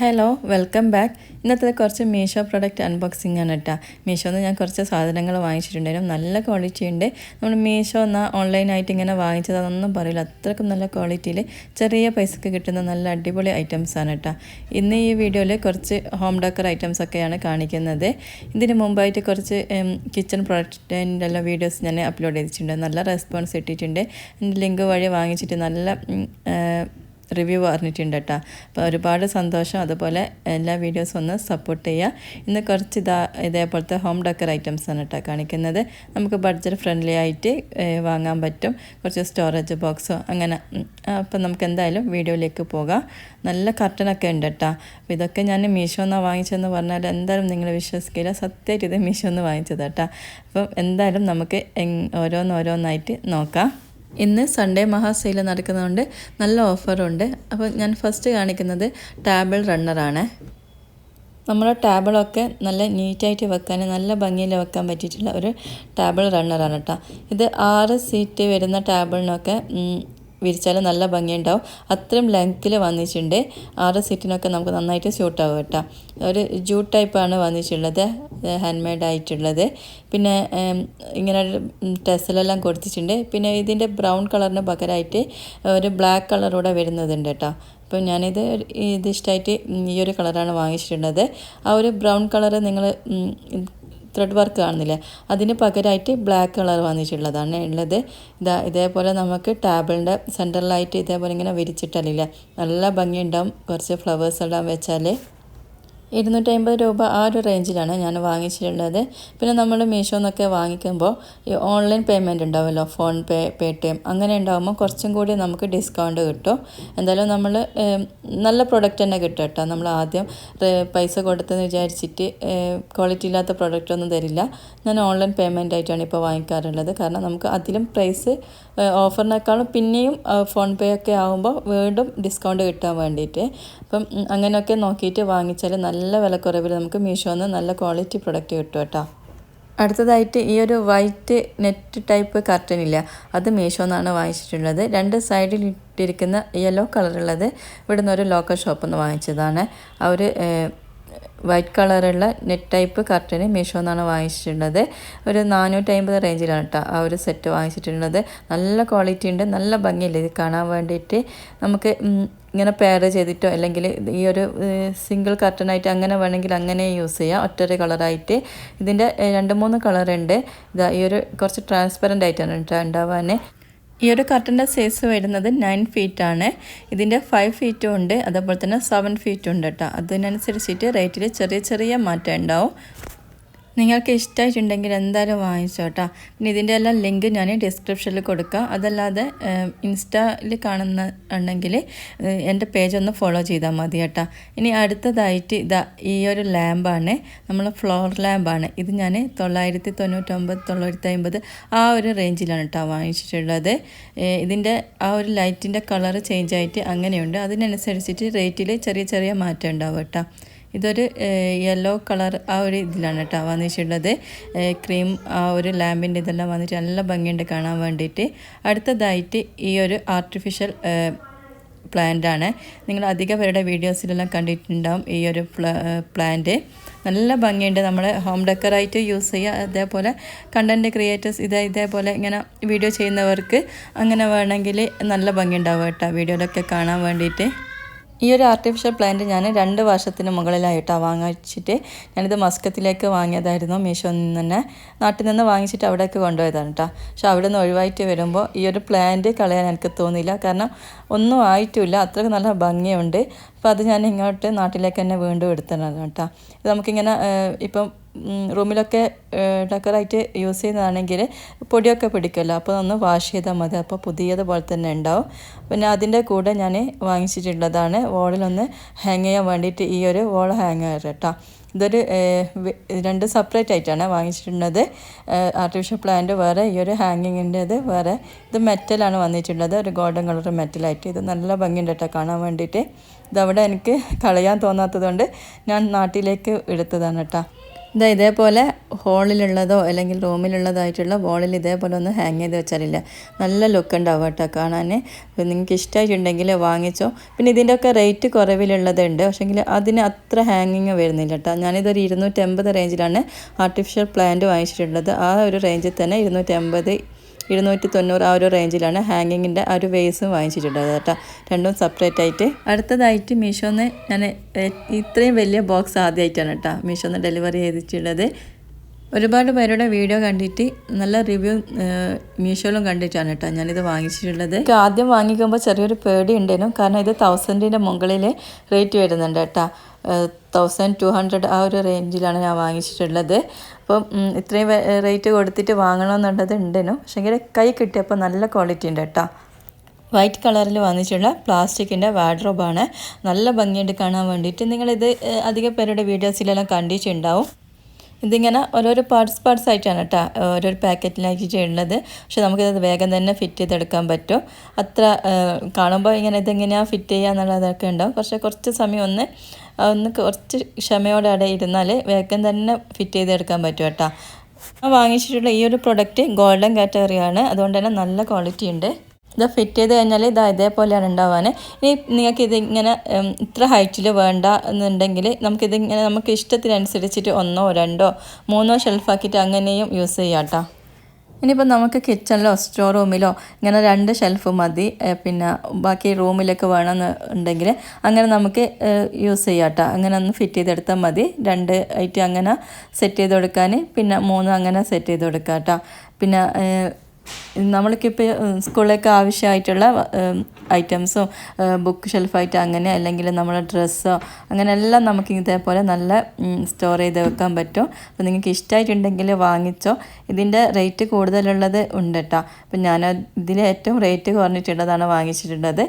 Hello welcome back ഇന്നത്തെ കുറച്ച് Meesho product unboxing ആണ് കേട്ടോ മീഷോന്ന് ഞാൻ കുറച്ച് സാധനങ്ങൾ വാങ്ങിച്ചിട്ടുണ്ടായിരുന്നു. നല്ല ക്വാളിറ്റി ഉണ്ട്. നമ്മൾ മീഷോ എന്നാൽ ഓൺലൈനായിട്ട് ഇങ്ങനെ വാങ്ങിച്ചത് അതൊന്നും പറയില്ല. അത്രക്കും നല്ല ക്വാളിറ്റിയിൽ ചെറിയ പൈസക്ക് കിട്ടുന്ന നല്ല അടിപൊളി ഐറ്റംസ് ആണ് കേട്ടോ ഇന്ന് ഈ വീഡിയോയിൽ കുറച്ച് ഹോം ഡെക്കർ ഐറ്റംസ് ഒക്കെയാണ് കാണിക്കുന്നത്. ഇതിന് മുമ്പായിട്ട് കുറച്ച് കിച്ചൺ പ്രൊഡക്റ്റിന്റെ എല്ലാ വീഡിയോസ് ഞാൻ അപ്ലോഡ് ചെയ്തിട്ടുണ്ട്. നല്ല റെസ്പോൺസ് കിട്ടിയിട്ടുണ്ട്. ലിങ്ക് വഴി വാങ്ങിച്ചിട്ട് നല്ല റിവ്യൂ പറഞ്ഞിട്ടുണ്ട് കേട്ടോ. അപ്പോൾ ഒരുപാട് സന്തോഷം. അതുപോലെ എല്ലാ വീഡിയോസും ഒന്ന് സപ്പോർട്ട് ചെയ്യുക. ഇന്ന് കുറച്ച് ഇതാ ഇതേപോലത്തെ ഹോം ഡെക്കർ ഐറ്റംസ് ആണ് കേട്ടോ കാണിക്കുന്നത്. നമുക്ക് ബഡ്ജറ്റ് ഫ്രണ്ട്ലി ആയിട്ട് വാങ്ങാൻ പറ്റും. കുറച്ച് സ്റ്റോറേജ് ബോക്സോ അങ്ങനെ. അപ്പം നമുക്ക് എന്തായാലും വീഡിയോയിലേക്ക് പോകാം. നല്ല കർട്ടനൊക്കെ ഉണ്ട് കേട്ടോ. അപ്പോൾ ഇതൊക്കെ ഞാൻ മീഷോ എന്നാണ് വാങ്ങിച്ചതെന്ന് പറഞ്ഞാൽ എന്തായാലും നിങ്ങൾ വിശ്വസിക്കില്ല. സത്യമായിട്ട് ഇത് മീഷോ എന്ന് വാങ്ങിച്ചത് കേട്ടോ. അപ്പം എന്തായാലും നമുക്ക് ഓരോന്നോരോന്നായിട്ട് നോക്കാം. ഇന്ന് സൺഡേ മഹാ സെയിൽ നടക്കുന്നതുകൊണ്ട് നല്ല ഓഫറുണ്ട്. അപ്പോൾ ഞാൻ ഫസ്റ്റ് കാണിക്കുന്നത് ടേബിൾ റണ്ണറാണ് നമ്മുടെ ടേബിളൊക്കെ നല്ല നീറ്റായിട്ട് വെക്കാൻ നല്ല ഭംഗിയിൽ വെക്കാൻ പറ്റിയിട്ടുള്ള ഒരു ടേബിൾ റണ്ണറാണ് കേട്ടോ. ഇത് ആറ് സീറ്റ് വരുന്ന ടേബിളിനൊക്കെ വിരിച്ചാൽ നല്ല ഭംഗിയുണ്ടാവും. അത്രയും ലെങ്ത്തിൽ വന്നിട്ടുണ്ട്. ആറ് സീറ്റിനൊക്കെ നമുക്ക് നന്നായിട്ട് സ്യൂട്ടാവും കേട്ടോ. ഒരു ജൂട്ട് ടൈപ്പാണ് വന്നിട്ടുള്ളത്. ഹാൻഡ് മെയ്ഡ് ആയിട്ടുള്ളത്. പിന്നെ ഇങ്ങനെ ടെസലെല്ലാം കൊടുത്തിട്ടുണ്ട്. പിന്നെ ഇതിന്റെ ബ്രൗൺ കളറിന് പകരമായിട്ട് ഒരു ബ്ലാക്ക് കളറൂടെ വരുന്നതുണ്ട് കേട്ടോ. അപ്പോൾ ഞാനിത് ഇത് ഇഷ്ടമായിട്ട് ഈ ഒരു കളറാണ് വാങ്ങിച്ചിട്ടുള്ളത്. ആ ഒരു ബ്രൗൺ കളറ് നിങ്ങൾ ത്രെഡ് വർക്ക് കാണുന്നില്ല? അതിന് പകരമായിട്ട് ബ്ലാക്ക് കളർ വന്നിട്ടുള്ളതാണ്. ഉള്ളത് ഇതാ ഇതേപോലെ നമുക്ക് ടേബിളിന്റെ സെന്ററിലായിട്ട് ഇതേപോലെ ഇങ്ങനെ വിരിച്ചിട്ടല്ലേ നല്ല ഭംഗിയുണ്ടാവും. കുറച്ച് ഫ്ലവേഴ്സ് എല്ലാം വെച്ചാൽ ഇരുന്നൂറ്റി അമ്പത് രൂപ ആ ഒരു റേഞ്ചിലാണ് ഞാൻ വാങ്ങിച്ചിട്ടുള്ളത്. പിന്നെ നമ്മൾ മീഷോ എന്നൊക്കെ വാങ്ങിക്കുമ്പോൾ ഈ ഓൺലൈൻ പേയ്മെന്റ് ഉണ്ടാവുമല്ലോ ഫോൺ പേ പേ ടി എം അങ്ങനെ ഉണ്ടാകുമ്പോൾ കുറച്ചും കൂടി നമുക്ക് ഡിസ്കൗണ്ട് കിട്ടും. എന്തായാലും നമ്മൾ നല്ല പ്രൊഡക്റ്റ് തന്നെ കിട്ടും കേട്ടോ. നമ്മൾ ആദ്യം പൈസ കൊടുത്തെന്ന് വിചാരിച്ചിട്ട് ക്വാളിറ്റി ഇല്ലാത്ത പ്രൊഡക്റ്റ് ഒന്നും തരില്ല. ഞാൻ ഓൺലൈൻ പേയ്മെന്റ് ആയിട്ടാണ് ഇപ്പോൾ വാങ്ങിക്കാറുള്ളത്. കാരണം നമുക്ക് അതിലും പ്രൈസ് ഓഫറിനേക്കാളും പിന്നെയും ഫോൺ പേ ഒക്കെ ആകുമ്പോൾ വീണ്ടും ഡിസ്കൗണ്ട് കിട്ടാൻ വേണ്ടിയിട്ട്. അപ്പം അങ്ങനെയൊക്കെ നോക്കിയിട്ട് വാങ്ങിച്ചാൽ നല്ല വിലക്കുറവിൽ നമുക്ക് മീഷോന്ന് നല്ല ക്വാളിറ്റി പ്രൊഡക്റ്റ് കിട്ടും കേട്ടോ. അടുത്തതായിട്ട് ഈ ഒരു വൈറ്റ് നെറ്റ് ടൈപ്പ് കർട്ടൻ ഇല്ല. അത് മീഷോ എന്നാണ് വാങ്ങിച്ചിട്ടുള്ളത്. രണ്ട് സൈഡിൽ ഇട്ടിരിക്കുന്ന യെല്ലോ കളറുള്ളത് ഇവിടുന്ന് ഒരു ലോക്കൽ ഷോപ്പിൽ നിന്ന് വാങ്ങിച്ചതാണ്. ആ ഒരു വൈറ്റ് കളറുള്ള നെറ്റ് ടൈപ്പ് കർട്ടന് മീഷോ എന്നാണ് വാങ്ങിച്ചിട്ടുള്ളത്. ഒരു നാനൂറ്റി അമ്പത് റേഞ്ചിലാണ് കേട്ടോ ആ ഒരു സെറ്റ് വാങ്ങിച്ചിട്ടുള്ളത്. നല്ല ക്വാളിറ്റി ഉണ്ട് നല്ല ഭംഗിയില്ലേ ഇത് കാണാൻ വേണ്ടിയിട്ട്. നമുക്ക് ഇങ്ങനെ പെയർ ചെയ്തിട്ടോ അല്ലെങ്കിൽ ഈ ഒരു സിംഗിൾ കർട്ടനായിട്ട് അങ്ങനെ വേണമെങ്കിൽ അങ്ങനെ യൂസ് ചെയ്യാം. ഒറ്റൊരു കളറായിട്ട് ഇതിന്റെ രണ്ട് മൂന്ന് കളറുണ്ട് ഇതാ ഈ ഒരു കുറച്ച് ട്രാൻസ്പെറന്റ് ആയിട്ടാണ് ഉണ്ടാവാൻ ഈ ഒരു കർട്ടന്റെ സൈസ് വരുന്നത് നയൻ ഫീറ്റ് ആണ്. ഇതിന്റെ ഫൈവ് ഫീറ്റും ഉണ്ട്. അതേപോലെ തന്നെ സെവൻ ഫീറ്റും ഉണ്ട് കേട്ടോ അതിനനുസരിച്ചിട്ട് റേറ്റിൽ ചെറിയ ചെറിയ മാറ്റം ഉണ്ടാവും. നിങ്ങൾക്ക് ഇഷ്ടമായിട്ടുണ്ടെങ്കിൽ എന്തായാലും വാങ്ങിച്ചോ കേട്ടോ. പിന്നെ ഇതിന്റെ എല്ലാം ലിങ്ക് ഞാൻ ഡിസ്ക്രിപ്ഷനിൽ കൊടുക്കാം. അതല്ലാതെ ഇൻസ്റ്റയിൽ കാണുന്ന ഉണ്ടെങ്കിൽ എന്റെ പേജ് ഒന്ന് ഫോളോ ചെയ്താൽ മതി കേട്ടോ. ഇനി അടുത്തതായിട്ട് ഇതാ ഈ ഒരു ലാമ്പാണ് നമ്മൾ ഫ്ലോർ ലാമ്പാണ് ഇത് ഞാൻ തൊള്ളായിരത്തി തൊണ്ണൂറ്റൊമ്പത് തൊള്ളായിരത്തി അമ്പത് ആ ഒരു റേഞ്ചിലാണ് കേട്ടോ വാങ്ങിച്ചിട്ടുള്ളത്. ഇതിന്റെ ആ ഒരു ലൈറ്റിന്റെ കളർ ചേഞ്ച് ആയിട്ട് അങ്ങനെയുണ്ട്. അതിനനുസരിച്ചിട്ട് റേറ്റിൽ ചെറിയ ചെറിയ മാറ്റം ഉണ്ടാവും കേട്ടോ. ഇതൊരു യെല്ലോ കളർ ആ ഒരു ഇതിലാണ് കേട്ടോ വന്നിട്ടുള്ളത്. ക്രീം ആ ഒരു ലാമ്പിന്റെ ഇതെല്ലാം വന്നിട്ട് നല്ല ഭംഗിയുണ്ട് കാണാൻ വേണ്ടിയിട്ട്. അടുത്തതായിട്ട് ഈ ഒരു ആർട്ടിഫിഷ്യൽ ആണ്. നിങ്ങൾ അധിക പേരുടെ വീഡിയോസിലെല്ലാം കണ്ടിട്ടുണ്ടാവും ഈ ഒരു പ്ലാന്റ് നല്ല ഭംഗിയുണ്ട്. നമ്മൾ ഹോം ഡെക്കറായിട്ട് യൂസ് ചെയ്യുക അതേപോലെ കണ്ടന്റ് ക്രിയേറ്റേഴ്സ് ഇതേ ഇതേപോലെ ഇങ്ങനെ വീഡിയോ ചെയ്യുന്നവർക്ക് അങ്ങനെ വേണമെങ്കിൽ നല്ല ഭംഗിയുണ്ടാവും കേട്ടോ വീഡിയോയിലൊക്കെ കാണാൻ വേണ്ടിയിട്ട്. ഈ ഒരു ആർട്ടിഫിഷ്യൽ പ്ലാന്റ് ഞാൻ രണ്ട് വർഷത്തിന് മുകളിലായിട്ടാണ് വാങ്ങിച്ചിട്ട് ഞാനിത് മസ്കത്തിലേക്ക് വാങ്ങിയതായിരുന്നു. മീഷോയിൽ നിന്ന് തന്നെ നാട്ടിൽ നിന്ന് വാങ്ങിച്ചിട്ട് അവിടേക്ക് കൊണ്ടുപോയതാണ് കേട്ടോ പക്ഷെ അവിടെ നിന്ന് ഒഴിവായിട്ട് വരുമ്പോൾ ഈ ഒരു പ്ലാന്റ് കളയാൻ എനിക്ക് തോന്നിയില്ല. കാരണം ഒന്നും ആയിട്ടുമില്ല അത്രയ്ക്ക് നല്ല ഭംഗിയുണ്ട്. അപ്പോൾ അത് ഞാൻ ഇങ്ങോട്ട് നാട്ടിലേക്ക് തന്നെ വീണ്ടും എടുത്തതാണ് കേട്ടോ. ഇത് നമുക്കിങ്ങനെ ഇപ്പം റൂമിലൊക്കെ ഡെക്കറായിട്ട് യൂസ് ചെയ്യുന്നതാണെങ്കിൽ പൊടിയൊക്കെ പിടിക്കുമല്ലോ അപ്പോൾ ഒന്ന് വാഷ് ചെയ്താൽ മതി. അപ്പോൾ പുതിയതുപോലെ തന്നെ ഉണ്ടാവും. പിന്നെ അതിന്റെ കൂടെ ഞാൻ വാങ്ങിച്ചിട്ടുള്ളതാണ്. വോളിലൊന്ന് ഹാങ് ചെയ്യാൻ വേണ്ടിയിട്ട് ഈ ഒരു വോൾ ഹാങ്ങർ കേട്ടോ. ഇതൊരു രണ്ട് സെപ്പറേറ്റ് ആയിട്ടാണ് വാങ്ങിച്ചിട്ടുള്ളത്. ആർട്ടിഫിഷ്യൽ പ്ലാന്റ് വേറെ ഈ ഒരു ഹാങ്ങിങ്ങിന്റെത് വേറെ. ഇത് മെറ്റലാണ് വന്നിട്ടുള്ളത്. ഒരു ഗോൾഡൻ കളർ മെറ്റലായിട്ട് ഇത് നല്ല ഭംഗിയുണ്ട് കേട്ടോ കാണാൻ വേണ്ടിയിട്ട്. ഇതവിടെ എനിക്ക് കളയാൻ തോന്നാത്തത് കൊണ്ട് ഞാൻ നാട്ടിലേക്ക് എടുത്തതാണ് കേട്ടോ ഇതാ ഇതേപോലെ ഹോളിലുള്ളതോ അല്ലെങ്കിൽ റൂമിലുള്ളതായിട്ടുള്ള വോളിൽ ഇതേപോലെ ഒന്ന് ഹാങ് ചെയ്ത് വെച്ചാലില്ല. നല്ല ലുക്ക് ഉണ്ടാവും കേട്ടോ കാണാൻ നിങ്ങൾക്ക് ഇഷ്ടമായിട്ടുണ്ടെങ്കിൽ വാങ്ങിച്ചോ. പിന്നെ ഇതിന്റെയൊക്കെ റേറ്റ് കുറവിലുള്ളതുണ്ട്. പക്ഷേങ്കിൽ അതിന് അത്ര ഹാങ്ങിങ് വരുന്നില്ല കേട്ടോ. ഞാനിതൊരു ഇരുന്നൂറ്റമ്പത് റേഞ്ചിലാണ് ആർട്ടിഫിഷ്യൽ പ്ലാന്റ് വാങ്ങിച്ചിട്ടുള്ളത്. ആ ഒരു റേഞ്ചിൽ തന്നെ ഇരുന്നൂറ്റമ്പത് ഇരുന്നൂറ്റി തൊണ്ണൂറ് ആ ഒരു റേഞ്ചിലാണ് ഹാങ്ങിങ്ങിന്റെ ആ ഒരു വേസും വാങ്ങിച്ചിട്ടുള്ളത് കേട്ടോ. രണ്ടും സെപ്പറേറ്റ് ആയിട്ട്. അടുത്തതായിട്ട് മീഷോന്ന് ഞാൻ ഇത്രയും വലിയ ബോക്സ് ആദ്യമായിട്ടാണ് കേട്ടോ മീഷോന്ന് ഡെലിവറി ചെയ്തിട്ടുള്ളത്. ഒരുപാട് പേരുടെ വീഡിയോ കണ്ടിട്ട് നല്ല റിവ്യൂ മീഷോയിലും കണ്ടിട്ടാണ് കേട്ടോ ഞാനിത് വാങ്ങിച്ചിട്ടുള്ളത്. ആദ്യം വാങ്ങിക്കുമ്പോൾ ചെറിയൊരു പേടി ഉണ്ടായിരുന്നു കാരണം ഇത് തൗസൻഡിന്റെ മുകളിൽ റേറ്റ് വരുന്നുണ്ട് കേട്ടോ. തൗസൻഡ് ടു ഹൺഡ്രഡ് ആ ഒരു റേഞ്ചിലാണ് ഞാൻ വാങ്ങിച്ചിട്ടുള്ളത്. അപ്പം ഇത്രയും റേറ്റ് കൊടുത്തിട്ട് വാങ്ങണമെന്നുള്ളത് ഉണ്ടേനു പക്ഷേ കൈ കിട്ടിയപ്പോൾ നല്ല ക്വാളിറ്റി ഉണ്ട് കേട്ടോ. വൈറ്റ് കളറിൽ വന്നിട്ടുള്ള പ്ലാസ്റ്റിക്കിന്റെ വാഡ്രോബാണ് നല്ല ഭംഗിയായിട്ട് കാണാൻ വേണ്ടിയിട്ട്. നിങ്ങളിത് അധികം പേരുടെ വീഡിയോസിലെല്ലാം കണ്ടിട്ടുണ്ടാവും. ഇതിങ്ങനെ ഓരോരോ പാർട്സ് പാർട്സ് ആയിട്ടാണ് കേട്ടോ ഓരോരോ പാക്കറ്റിലാക്കി ചെയ്യുന്നത്. പക്ഷെ നമുക്കിത് വേഗം തന്നെ ഫിറ്റ് ചെയ്തെടുക്കാൻ പറ്റും. അത്ര കാണുമ്പോൾ ഇങ്ങനെ ഇതെങ്ങനെയാണ് ഫിറ്റ് ചെയ്യുക എന്നുള്ളതൊക്കെ ഉണ്ടാവും. പക്ഷെ കുറച്ച് സമയം ഒന്ന് ഒന്ന് കുറച്ച് ക്ഷമയോടെ അവിടെ ഇരുന്നാൽ വേഗം തന്നെ ഫിറ്റ് ചെയ്തെടുക്കാൻ പറ്റും കേട്ടോ. വാങ്ങിച്ചിട്ടുള്ള ഈ ഒരു പ്രൊഡക്റ്റ് ഗോൾഡൻ കാറ്റഗറിയാണ് അതുകൊണ്ട് തന്നെ നല്ല ക്വാളിറ്റി ഉണ്ട്. ഇത് ഫിറ്റ് ചെയ്ത് കഴിഞ്ഞാൽ ഇത് ഇതേപോലെയാണ് ഉണ്ടാവാൻ ഇനി നിങ്ങൾക്ക് ഇത് ഇങ്ങനെ ഇത്ര ഹൈറ്റിൽ വേണ്ട എന്നുണ്ടെങ്കിൽ നമുക്കിത് ഇങ്ങനെ നമുക്ക് ഇഷ്ടത്തിനനുസരിച്ചിട്ട് ഒന്നോ രണ്ടോ മൂന്നോ ഷെൽഫാക്കിയിട്ട് അങ്ങനെയും യൂസ് ചെയ്യാം കേട്ടോ ഇനിയിപ്പോൾ നമുക്ക് കിച്ചണിലോ സ്റ്റോർ റൂമിലോ ഇങ്ങനെ രണ്ട് ഷെൽഫ് മതി. പിന്നെ ബാക്കി റൂമിലൊക്കെ വേണമെന്നുണ്ടെങ്കിൽ അങ്ങനെ നമുക്ക് യൂസ് ചെയ്യാം കേട്ടോ അങ്ങനെ ഒന്ന് ഫിറ്റ് ചെയ്തെടുത്താൽ മതി. രണ്ട് ഐറ്റം അങ്ങനെ സെറ്റ് ചെയ്ത് കൊടുക്കാൻ പിന്നെ മൂന്ന് അങ്ങനെ സെറ്റ് ചെയ്ത് കൊടുക്കാം കേട്ടോ പിന്നെ നമ്മൾക്കിപ്പോൾ സ്കൂളിലേക്ക് ആവശ്യമായിട്ടുള്ള ഐറ്റംസോ ബുക്ക് ഷെൽഫായിട്ട് അങ്ങനെ അല്ലെങ്കിൽ നമ്മുടെ ഡ്രസ്സോ അങ്ങനെ എല്ലാം നമുക്ക് ഇതേപോലെ നല്ല സ്റ്റോർ ചെയ്ത് വെക്കാൻ പറ്റും. അപ്പോൾ നിങ്ങൾക്ക് ഇഷ്ടമായിട്ടുണ്ടെങ്കിൽ വാങ്ങിച്ചോ. ഇതിന്റെ റേറ്റ് കൂടുതലുള്ളത് ഉണ്ട് കേട്ടോ അപ്പം ഞാൻ ഇതിൽ ഏറ്റവും റേറ്റ് കുറഞ്ഞിട്ടുള്ളതാണ് വാങ്ങിച്ചിട്ടുള്ളത്.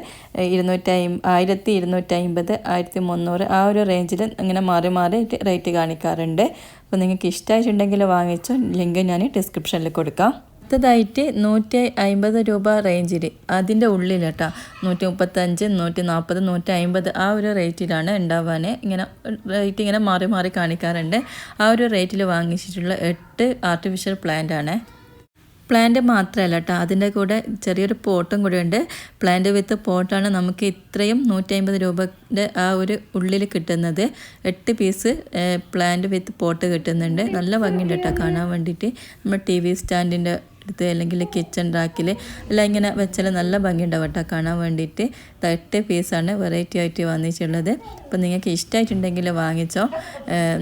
ഇരുന്നൂറ്റി ആയിരത്തി ഇരുന്നൂറ്റി അമ്പത് ആയിരത്തി മുന്നൂറ് ആ ഒരു റേഞ്ചിൽ ഇങ്ങനെ മാറി മാറി റേറ്റ് കാണിക്കാറുണ്ട്. അപ്പോൾ നിങ്ങൾക്ക് ഇഷ്ടമായിട്ടുണ്ടെങ്കിൽ വാങ്ങിച്ചോ. ലിങ്ക് ഞാൻ ഡിസ്ക്രിപ്ഷനിൽ കൊടുക്കാം. അടുത്തതായിട്ട് നൂറ്റി അമ്പത് രൂപ റേഞ്ചിൽ അതിന്റെ ഉള്ളിൽ കേട്ടോ നൂറ്റി മുപ്പത്തഞ്ച് നൂറ്റി നാൽപ്പത് നൂറ്റി അമ്പത് ആ ഒരു റേറ്റിലാണ് ഉണ്ടാവാൻ ഇങ്ങനെ റേറ്റ് ഇങ്ങനെ മാറി മാറി കാണിക്കാറുണ്ട്. ആ ഒരു റേറ്റിൽ വാങ്ങിച്ചിട്ടുള്ള എട്ട് ആർട്ടിഫിഷ്യൽ പ്ലാന്റ് ആണ്. പ്ലാന്റ് മാത്രമല്ല കേട്ടോ അതിന്റെ കൂടെ ചെറിയൊരു പോട്ടും കൂടെ ഉണ്ട്. പ്ലാന്റ് വിത്ത് പോട്ടാണ് നമുക്ക് ഇത്രയും നൂറ്റി അമ്പത് രൂപയുടെ ആ ഒരു ഉള്ളിൽ കിട്ടുന്നത്. എട്ട് പീസ് പ്ലാന്റ് വിത്ത് പോട്ട് കിട്ടുന്നുണ്ട്. നല്ല ഭംഗിയുണ്ട് കേട്ടോ കാണാൻ വേണ്ടിയിട്ട്. നമ്മുടെ ടി വി സ്റ്റാൻഡിന്റെ അടുത്ത് അല്ലെങ്കിൽ കിച്ചൺ റാക്കിൽ എല്ലാം ഇങ്ങനെ വെച്ചാൽ നല്ല ഭംഗിയുണ്ടാവും കേട്ടോ. കാണാൻ വേണ്ടിയിട്ട് തട്ട് പീസാണ് വെറൈറ്റി ആയിട്ട് വന്നിട്ടുള്ളത്. അപ്പോൾ നിങ്ങൾക്ക് ഇഷ്ടമായിട്ടുണ്ടെങ്കിൽ വാങ്ങിച്ചോ.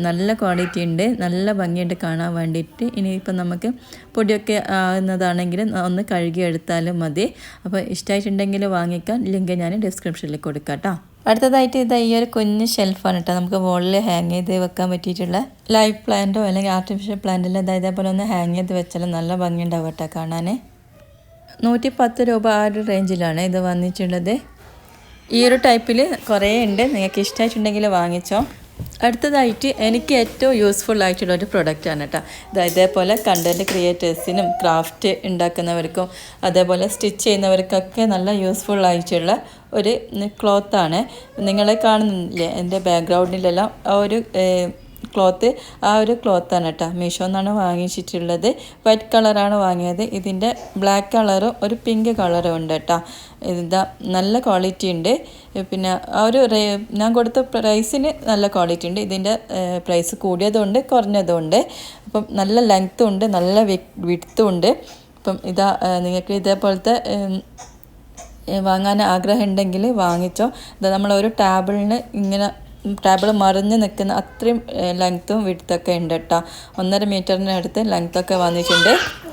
നല്ല ക്വാളിറ്റി ഉണ്ട് നല്ല ഭംഗിയുണ്ട് കാണാൻ വേണ്ടിയിട്ട്. ഇനിയിപ്പോൾ നമുക്ക് പൊടിയൊക്കെ ആകുന്നതാണെങ്കിൽ ഒന്ന് കഴുകി എടുത്താലും മതി. അപ്പോൾ ഇഷ്ടമായിട്ടുണ്ടെങ്കിൽ വാങ്ങിക്കാൻ ലിങ്ക് ഞാൻ ഡിസ്ക്രിപ്ഷനിൽ കൊടുക്കാം കേട്ടോ. അടുത്തതായിട്ട് ഇതാ ഈ ഒരു കുഞ്ഞ് ഷെൽഫാണ് കേട്ടോ നമുക്ക് വോളിൽ ഹാങ് ചെയ്ത് വെക്കാൻ പറ്റിയിട്ടുള്ള ലൈവ് പ്ലാന്റോ അല്ലെങ്കിൽ ആർട്ടിഫിഷ്യൽ പ്ലാന്റിലോ ഇതാ ഇതേപോലെ ഒന്ന് ഹാങ് ചെയ്ത് വെച്ചാൽ നല്ല ഭംഗിയുണ്ടാവും കേട്ടോ കാണാൻ. നൂറ്റി പത്ത് രൂപ ആ ഒരു റേഞ്ചിലാണ് ഇത് വന്നിട്ടുള്ളത്. ഈ ഒരു ടൈപ്പിൽ കുറേ ഉണ്ട്. നിങ്ങൾക്ക് ഇഷ്ടമായിട്ടുണ്ടെങ്കിൽ വാങ്ങിച്ചോ. അടുത്തതായിട്ട് എനിക്ക് ഏറ്റവും യൂസ്ഫുൾ ആയിട്ടുള്ള ഒരു പ്രൊഡക്റ്റാണ് കേട്ടോ അതായത് ഇതേപോലെ കണ്ടന്റ് ക്രിയേറ്റേഴ്സിനും ക്രാഫ്റ്റ് ഉണ്ടാക്കുന്നവർക്കും അതേപോലെ സ്റ്റിച്ച് ചെയ്യുന്നവർക്കൊക്കെ നല്ല യൂസ്ഫുൾ ആയിട്ടുള്ള ഒരു ക്ലോത്താണ് നിങ്ങളെ കാണുന്നില്ലേ? എന്റെ ബാക്ക്ഗ്രൗണ്ടിലെല്ലാം ആ ഒരു ക്ലോത്ത് ആ ഒരു ക്ലോത്താണ് കേട്ടോ മീഷോ എന്നാണ് വാങ്ങിച്ചിട്ടുള്ളത്. വൈറ്റ് കളറാണ് വാങ്ങിയത്. ഇതിന്റെ ബ്ലാക്ക് കളറും ഒരു പിങ്ക് കളറും ഉണ്ട് കേട്ടോ ഇതാ നല്ല ക്വാളിറ്റി ഉണ്ട്. പിന്നെ ആ ഒരു ഞാൻ കൊടുത്ത പ്രൈസിന് നല്ല ക്വാളിറ്റി ഉണ്ട്. ഇതിന്റെ പ്രൈസ് കൂടിയതുണ്ട് കുറഞ്ഞതുണ്ട്. അപ്പം നല്ല ലെങ്ത്തും ഉണ്ട് നല്ല വിത്തും ഉണ്ട്. അപ്പം ഇതാ നിങ്ങൾക്ക് ഇതേപോലത്തെ വാങ്ങാൻ ആഗ്രഹം ഉണ്ടെങ്കിൽ വാങ്ങിച്ചോ ഇത് ഒരു ടേബിളിന് ഇങ്ങനെ ടേബിൾ മറിഞ്ഞ് നിൽക്കുന്ന അത്രയും ലെങ്ത്തും വിടുത്തൊക്കെ ഉണ്ട് കേട്ടോ. ഒന്നര മീറ്ററിനടുത്ത് ലെങ്ത്തൊക്കെ വന്നിട്ടുണ്ട്.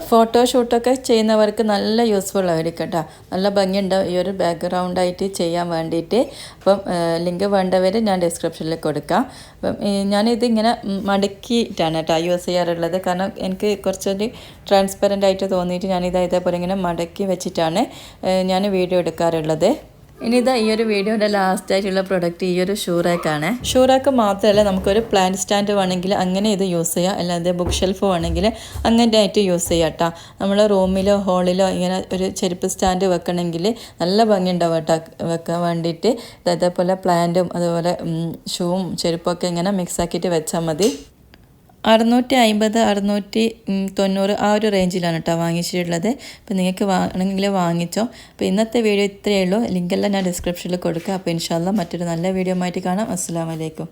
ഫോട്ടോഷൂട്ടൊക്കെ ചെയ്യുന്നവർക്ക് നല്ല യൂസ്ഫുൾ ആയിരിക്കും കേട്ടോ. നല്ല ഭംഗിയുണ്ടാവും ഈ ഒരു ബാക്ക്ഗ്രൗണ്ടായിട്ട് ചെയ്യാൻ വേണ്ടിയിട്ട്. അപ്പം ലിങ്ക് വേണ്ടവർ ഞാൻ ഡിസ്ക്രിപ്ഷനിൽ കൊടുക്കാം. അപ്പം ഞാനിതിങ്ങനെ മടക്കിയിട്ടാണ് കേട്ടോ യൂസ് ചെയ്യാറുള്ളത്. കാരണം എനിക്ക് കുറച്ചൊരു ട്രാൻസ്പെറന്റ് ആയിട്ട് തോന്നിയിട്ട് ഞാനിത് ഇതേപോലെ ഇങ്ങനെ മടക്കി വെച്ചിട്ടാണ് ഞാൻ വീഡിയോ എടുക്കാറുള്ളത്. ഇനി ഇതാ ഈ ഒരു വീഡിയോയുടെ ലാസ്റ്റ് ആയിട്ടുള്ള പ്രൊഡക്റ്റ് ഈ ഒരു ഷൂറാക്കാണ് ഷൂറാക്ക് മാത്രമല്ല നമുക്കൊരു പ്ലാന്റ് സ്റ്റാൻഡ് വേണമെങ്കിൽ അങ്ങനെ ഇത് യൂസ് ചെയ്യാം. അല്ലാതെ ബുക്ക് ഷെൽഫ് വേണമെങ്കിൽ അങ്ങനെ ആയിട്ട് യൂസ് ചെയ്യാം കേട്ടോ. നമ്മൾ റൂമിലോ ഹോളിലോ ഇങ്ങനെ ഒരു ചെരുപ്പ് സ്റ്റാൻഡ് വെക്കണമെങ്കിൽ നല്ല ഭംഗി ഉണ്ടാവും കേട്ടോ വെക്കാൻ വേണ്ടിയിട്ട്. അതേപോലെ പ്ലാന്റും അതുപോലെ ഷൂവും ചെരുപ്പൊക്കെ ഇങ്ങനെ മിക്സ് ആക്കിയിട്ട് വെച്ചാൽ മതി. അറുന്നൂറ്റി അമ്പത് അറുന്നൂറ്റി തൊണ്ണൂറ് ആ ഒരു റേഞ്ചിലാണ് കേട്ടോ വാങ്ങിച്ചിട്ടുള്ളത്. അപ്പോൾ നിങ്ങൾക്ക് വേണമെങ്കിൽ വാങ്ങിച്ചോ. അപ്പോൾ ഇന്നത്തെ വീഡിയോ ഇത്രയേ ഉള്ളൂ. ലിങ്കെല്ലാം ഞാൻ ഡിസ്ക്രിപ്ഷനിൽ കൊടുക്കുക അപ്പോൾ ഇൻഷാല്ല മറ്റൊരു നല്ല വീഡിയോ ആയിട്ട് കാണാം. അസ്സാം വലൈക്കും